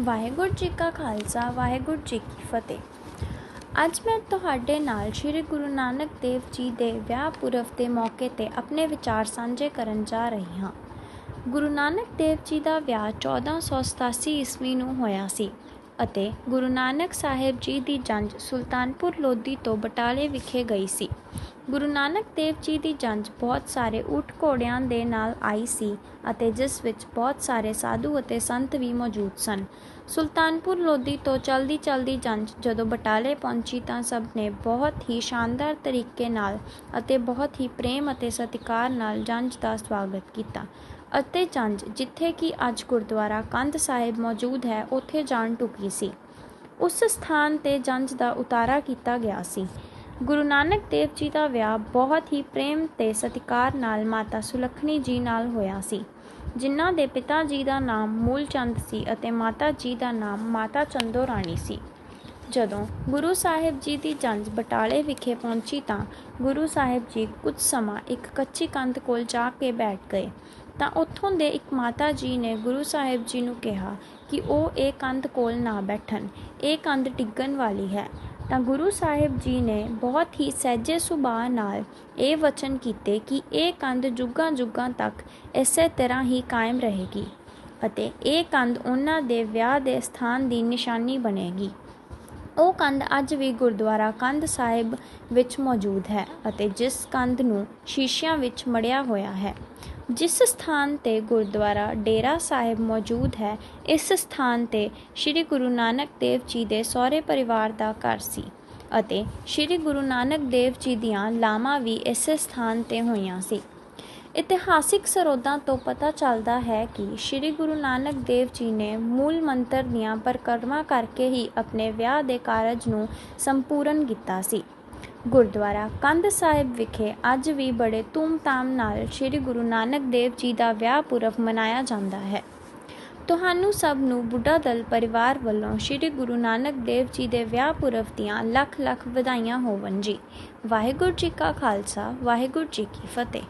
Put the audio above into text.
ਵਾਹਿਗੁਰੂ ਜੀ ਕਾ ਖਾਲਸਾ, ਵਾਹਿਗੁਰੂ ਜੀ ਕੀ ਫਤਿਹ। ਅੱਜ ਮੈਂ ਤੁਹਾਡੇ ਨਾਲ ਸ੍ਰੀ ਗੁਰੂ ਨਾਨਕ ਦੇਵ ਜੀ ਦੇ ਵਿਆਹ ਪੁਰਬ ਦੇ ਮੌਕੇ ਤੇ ਆਪਣੇ ਵਿਚਾਰ ਸਾਂਝੇ ਕਰਨ ਜਾ ਰਹੀ ਹਾਂ। ਗੁਰੂ ਨਾਨਕ ਦੇਵ ਜੀ ਦਾ ਵਿਆਹ 1487 ਈਸਵੀ ਨੂੰ ਹੋਇਆ ਸੀ ਅਤੇ ਗੁਰੂ ਨਾਨਕ ਸਾਹਿਬ ਜੀ ਦੀ ਜੰਜ ਸੁਲਤਾਨਪੁਰ ਲੋਧੀ ਤੋਂ ਬਟਾਲੇ ਵਿਖੇ ਗਈ ਸੀ। ਗੁਰੂ ਨਾਨਕ ਦੇਵ ਜੀ ਦੀ ਜੰਜ ਬਹੁਤ ਸਾਰੇ ਊਠ ਘੋੜਿਆਂ ਦੇ ਨਾਲ ਆਈ ਸੀ ਅਤੇ ਜਿਸ ਵਿੱਚ ਬਹੁਤ ਸਾਰੇ ਸਾਧੂ ਅਤੇ ਸੰਤ ਵੀ ਮੌਜੂਦ ਸਨ। ਸੁਲਤਾਨਪੁਰ ਲੋਧੀ ਤੋਂ ਚਲਦੀ ਚਲਦੀ ਜੰਜ ਜਦੋਂ ਬਟਾਲੇ ਪਹੁੰਚੀ ਤਾਂ ਸਭ ਨੇ ਬਹੁਤ ਹੀ ਸ਼ਾਨਦਾਰ ਤਰੀਕੇ ਨਾਲ ਅਤੇ ਬਹੁਤ ਹੀ ਪ੍ਰੇਮ ਅਤੇ ਸਤਿਕਾਰ ਨਾਲ ਜੰਜ ਦਾ ਸਵਾਗਤ ਕੀਤਾ ਅਤੇ ਜੰਜ ਜਿੱਥੇ ਕਿ ਅੱਜ ਗੁਰਦੁਆਰਾ ਕੰਧ ਸਾਹਿਬ ਮੌਜੂਦ ਹੈ, ਉੱਥੇ ਜਾਣ ਟੁਕੀ ਸੀ। ਉਸ ਸਥਾਨ ਤੇ ਜੰਜ ਦਾ ਉਤਾਰਾ ਕੀਤਾ ਗਿਆ ਸੀ। ਗੁਰੂ ਨਾਨਕ ਦੇਵ ਜੀ ਦਾ ਵਿਆਹ ਬਹੁਤ ਹੀ ਪ੍ਰੇਮ ਤੇ ਸਤਿਕਾਰ ਨਾਲ ਮਾਤਾ ਸੁਲੱਖਣੀ ਜੀ ਨਾਲ ਹੋਇਆ ਸੀ। ਜਿਨ੍ਹਾਂ ਦੇ ਪਿਤਾ ਜੀ ਦਾ ਨਾਮ ਮੂਲਚੰਦ ਸੀ ਅਤੇ ਮਾਤਾ ਜੀ ਦਾ ਨਾਮ ਮਾਤਾ ਚੰਦੋ ਰਾਣੀ ਸੀ। ਜਦੋਂ ਗੁਰੂ ਸਾਹਿਬ ਜੀ ਦੀ ਜੰਜ ਬਟਾਲੇ ਵਿਖੇ ਪਹੁੰਚੀ ਤਾਂ ਗੁਰੂ ਸਾਹਿਬ ਜੀ ਕੁਝ ਸਮਾਂ ਇੱਕ ਕੱਚੀ ਕੰਧ ਕੋਲ ਜਾ ਕੇ ਬੈਠ ਗਏ। ਤਾਂ ਉੱਥੋਂ ਦੇ ਇੱਕ ਮਾਤਾ ਜੀ ਨੇ ਗੁਰੂ ਸਾਹਿਬ ਜੀ ਨੂੰ ਕਿਹਾ ਕਿ ਉਹ ਇਹ ਕੰਧ ਕੋਲ ਨਾ ਬੈਠਣ। ਇਹ ਕੰਧ ਡਿੱਗਣ ਵਾਲੀ ਹੈ। ਤਾਂ ਗੁਰੂ ਸਾਹਿਬ ਜੀ ਨੇ ਬਹੁਤ ਹੀ ਸਹਿਜੇ ਸੁਭਾਅ ਨਾਲ ਇਹ ਵਚਨ ਕੀਤੇ ਕਿ ਇਹ ਕੰਧ ਜੁਗਾਂ ਜੁਗਾਂ ਤੱਕ ਇਸੇ ਤਰ੍ਹਾਂ ਹੀ ਕਾਇਮ ਰਹੇਗੀ ਅਤੇ ਇਹ ਕੰਧ ਉਹਨਾਂ ਦੇ ਵਿਆਹ ਦੇ ਸਥਾਨ ਦੀ ਨਿਸ਼ਾਨੀ ਬਣੇਗੀ। ਉਹ ਕੰਧ ਅੱਜ ਵੀ ਗੁਰਦੁਆਰਾ ਕੰਧ ਸਾਹਿਬ ਵਿੱਚ ਮੌਜੂਦ ਹੈ ਅਤੇ ਜਿਸ ਕੰਧ ਨੂੰ ਸ਼ੀਸ਼ਿਆਂ ਵਿੱਚ ਮੜਿਆ ਹੋਇਆ ਹੈ। ਜਿਸ ਸਥਾਨ ਤੇ ਗੁਰਦੁਆਰਾ ਡੇਰਾ ਸਾਹਿਬ ਮੌਜੂਦ ਹੈ, ਇਸ ਸਥਾਨ ਤੇ ਸ੍ਰੀ ਗੁਰੂ ਨਾਨਕ ਦੇਵ ਜੀ ਦੇ ਸਹੁਰੇ ਪਰਿਵਾਰ ਦਾ ਘਰ ਸੀ ਅਤੇ ਸ੍ਰੀ ਗੁਰੂ ਨਾਨਕ ਦੇਵ ਜੀ ਦੀਆਂ ਲਾਵਾਂ ਵੀ ਇਸੇ ਸਥਾਨ ਤੇ ਹੋਈਆਂ ਸੀ। ਇਤਿਹਾਸਿਕ ਸਰੋਤਾਂ ਤੋਂ ਪਤਾ ਚੱਲਦਾ ਹੈ ਕਿ ਸ੍ਰੀ ਗੁਰੂ ਨਾਨਕ ਦੇਵ ਜੀ ਨੇ ਮੂਲ ਮੰਤਰ ਦੀਆਂ ਪਰਿਕਰਮਾ ਕਰਕੇ ਹੀ ਆਪਣੇ ਵਿਆਹ ਦੇ ਕਾਰਜ ਨੂੰ ਸੰਪੂਰਨ ਕੀਤਾ ਸੀ। ਗੁਰਦੁਆਰਾ ਕੰਧ ਸਾਹਿਬ ਵਿਖੇ ਅੱਜ ਵੀ ਬੜੇ ਧੂਮਧਾਮ ਨਾਲ ਸ੍ਰੀ ਗੁਰੂ ਨਾਨਕ ਦੇਵ ਜੀ ਦਾ ਵਿਆਹ ਪੁਰਬ ਮਨਾਇਆ ਜਾਂਦਾ ਹੈ। ਤੁਹਾਨੂੰ ਸਭ ਨੂੰ ਬੁੱਢਾ ਦਲ ਪਰਿਵਾਰ ਵੱਲੋਂ ਸ੍ਰੀ ਗੁਰੂ ਨਾਨਕ ਦੇਵ ਜੀ ਦੇ ਵਿਆਹ ਪੁਰਬ ਦੀਆਂ ਲੱਖ ਲੱਖ ਵਧਾਈਆਂ ਹੋਵਣ ਜੀ। ਵਾਹਿਗੁਰੂ ਜੀ ਕਾ ਖਾਲਸਾ, ਵਾਹਿਗੁਰੂ ਜੀ ਕੀ ਫਤਿਹ।